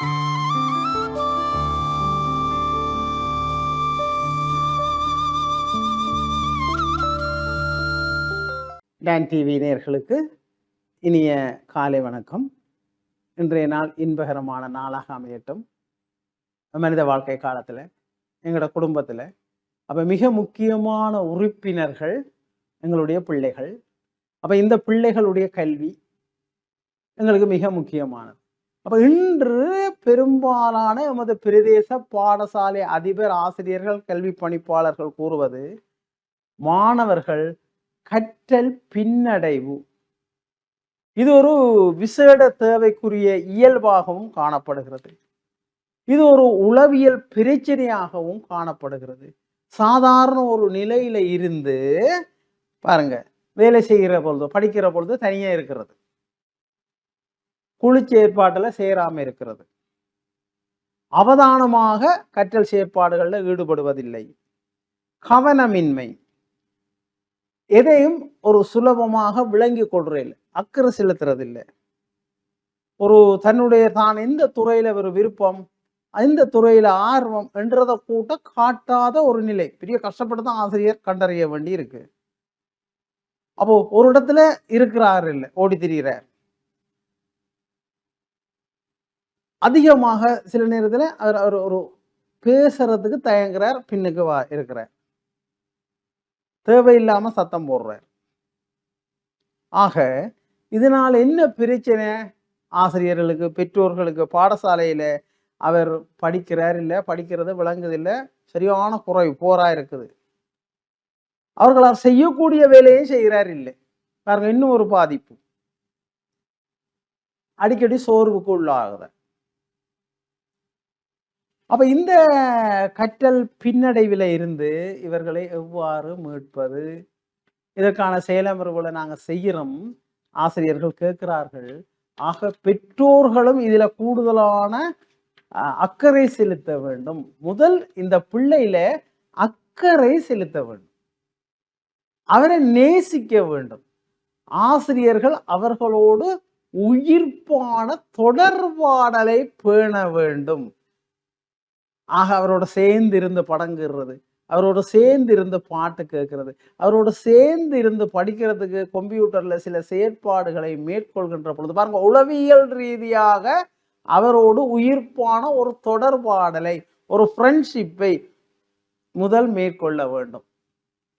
Don TV நேர்களுக்கு இனிய காலை வணக்கம். இன்றைய நாள் இன்பகரமான நாளாக அமையட்டும். மனித வாழ்க்கை காலத்தில் எங்களோட குடும்பத்தில் அப்போ மிக முக்கியமான உறுப்பினர்கள் எங்களுடைய பிள்ளைகள். அப்போ இந்த பிள்ளைகளுடைய கல்வி எங்களுக்கு மிக முக்கியமானது. அப்போ இன்று பெரும்பாலான எமது பிரதேச பாடசாலை அதிபர் ஆசிரியர்கள் கல்வி பணிப்பாளர்கள் கூறுவது மாணவர்கள் கற்றல் பின்னடைவு. இது ஒரு விசேட தேவைக்குரிய இயல்பாகவும் காணப்படுகிறது. இது ஒரு உளவியல் பிரச்சனையாகவும் காணப்படுகிறது. சாதாரண ஒரு நிலையில இருந்து பாருங்க வேலை செய்கிற பொழுது படிக்கிற பொழுது தனியாக இருக்கிறது. குழு செயற்பாட்டில் சேராம இருக்கிறது. அவதானமாக கற்றல் செயற்பாடுகளில் ஈடுபடுவதில்லை. கவனமின்மை. எதையும் ஒரு சுலபமாக விளங்கி கொள்றதில்லை அக்கறை செலுத்துறதில்லை. ஒரு தன்னுடைய தான் எந்த துறையில ஒரு விருப்பம் எந்த துறையில ஆர்வம் என்றதை கூட்ட காட்டாத ஒரு நிலை. பெரிய கஷ்டப்பட்டு தான் ஆசிரியர் கண்டறிய வேண்டி இருக்கு அப்போ ஒரு இடத்துல இருக்கிறார் இல்லை ஓடி திரிகிறார் அதிகமாக சில நேரத்தில் அவர் அவர் ஒரு பேசுறதுக்கு தயங்குறார் பின்னுக்கு வா இருக்கிறார். தேவையில்லாம சத்தம் போடுறார். ஆக இதனால என்ன பிரச்சனை? ஆசிரியர்களுக்கு பெற்றோர்களுக்கு பாடசாலையில அவர் படிக்கிறார் இல்லை படிக்கிறது விளங்குதில்லை சரியான குறைவு போராக இருக்குது. அவர்களால் செய்யக்கூடிய வேலையை செய்கிறார் இல்லை. பாருங்க இன்னும் ஒரு பாதிப்பு. அடிக்கடி சோர்வுக்கு உள்ளாகிறார் அப்ப இந்த கற்றல் பின்னடைவில் இருந்து இவர்களை எவ்வாறு மீட்பது? இதற்கான செயலமர்வுகளை நாங்கள் செய்கிறோம். ஆசிரியர்கள் கேட்கிறார்கள். ஆக பெற்றோர்களும் இதுல கூடுதலான அஹ், அக்கறை செலுத்த வேண்டும். முதல் இந்த பிள்ளையில அக்கறை செலுத்த வேண்டும். அவரை நேசிக்க வேண்டும். ஆசிரியர்கள் அவர்களோடு உயிர்ப்பான தொடர்பாடலை பேண வேண்டும். ஆக அவரோட சேர்ந்து இருந்து படங்குறது அவரோட சேர்ந்து இருந்து பாட்டு கேட்கறது. அவரோட சேர்ந்து இருந்து படிக்கிறதுக்கு கம்ப்யூட்டரில் சில செயற்பாடுகளை மேற்கொள்கின்ற பொழுது பாருங்க உளவியல் ரீதியாக அவரோடு உயிர்ப்பான ஒரு தொடர்பாடலை ஒரு ஃப்ரெண்ட்ஷிப்பை முதல் மேற்கொள்ள வேண்டும்.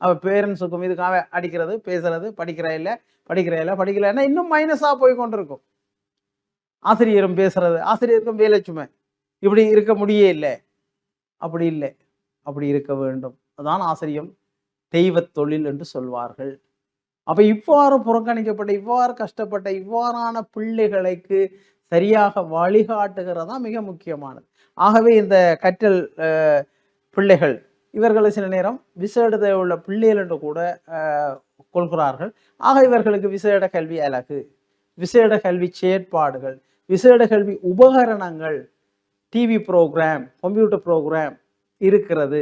அவர் பேரண்ட்ஸுக்கும் இதுக்காக அடிக்கிறது பேசுறது படிக்கிற இல்லை படிக்கிற இல்லை படிக்கலைன்னா இன்னும் மைனஸாக போய் கொண்டிருக்கும். ஆசிரியரும் பேசுறது ஆசிரியருக்கும் வேலை சுமை. இப்படி இருக்க முடியே இல்லை. அப்படி இல்லை. அப்படி இருக்க வேண்டும். அதான் ஆசிரியம் தெய்வத் தொழில் என்று சொல்வார்கள். அப்ப இவ்வாறு புறக்கணிக்கப்பட்ட இவ்வாறு கஷ்டப்பட்ட இவ்வாறான பிள்ளைகளுக்கு சரியாக வழிகாட்டுகிறதா மிக முக்கியமானது. ஆகவே இந்த கற்றல் பிள்ளைகள் இவர்களை சில நேரம் விசேடத்தை உள்ள பிள்ளைகள் என்று கூட கொள்கிறார்கள். ஆக இவர்களுக்கு விசேட கல்வி அழகு விசேட கல்வி செயற்பாடுகள் விசேட கல்வி உபகரணங்கள் டிவி ப்ரோக்ராம் கம்ப்யூட்டர் ப்ரோக்ராம் இருக்கிறது.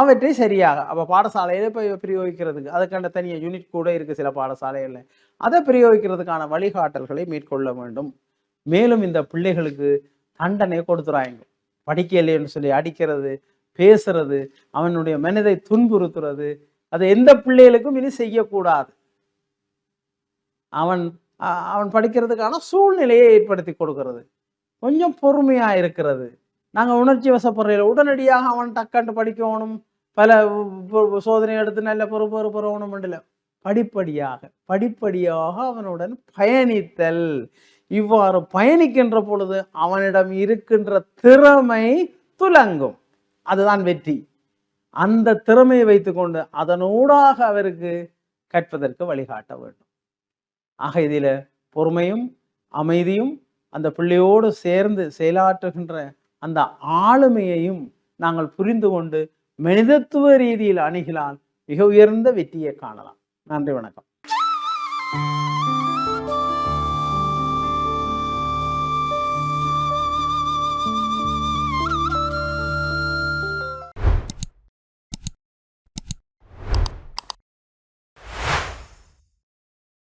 அவற்றை சரியாக அப்போ பாடசாலையில இப்போ பிரயோகிக்கிறதுக்கு? அதுக்கான தனியாக யூனிட் கூட இருக்குது சில பாடசாலைகளில். அதை பிரயோகிக்கிறதுக்கான வழிகாட்டல்களை மேற்கொள்ள வேண்டும். மேலும் இந்த பிள்ளைகளுக்கு தண்டனை கொடுத்துறாங்க. படிக்கலைன்னு சொல்லி அடிக்கிறது பேசுறது அவனுடைய மனதை துன்புறுத்துறது அதை எந்த பிள்ளைகளுக்கும் இனி செய்யக்கூடாது. அவன் அவன் படிக்கிறதுக்கான சூழ்நிலையை ஏற்படுத்தி கொடுக்கறது. கொஞ்சம் பொறுமையாக இருக்கிறது. நாங்கள் உணர்ச்சி வசப்படுறையில் உடனடியாக அவன் டக்கண்டு படிக்கணும் பல சோதனை எடுத்து நல்ல பொறுப்பு பொறுப்பு பெறணும் இல்லை படிப்படியாக படிப்படியாக அவனுடன் பயணித்தல். இவ்வாறு பயணிக்கின்ற பொழுது அவனிடம் இருக்கின்ற திறமை துலங்கும். அதுதான் வெற்றி. அந்த திறமையை வைத்துக்கொண்டு அதனூடாக அவருக்கு கற்பதற்கு வழிகாட்ட வேண்டும். ஆக இதில் பொறுமையும் அமைதியும் அந்த பிள்ளையோடு சேர்ந்து செயலாற்றுகின்ற அந்த ஆளுமையையும் நாங்கள் புரிந்து கொண்டு மனிதத்துவ ரீதியில் அணுகினால் மிக உயர்ந்த வெற்றியை காணலாம். நன்றி வணக்கம்.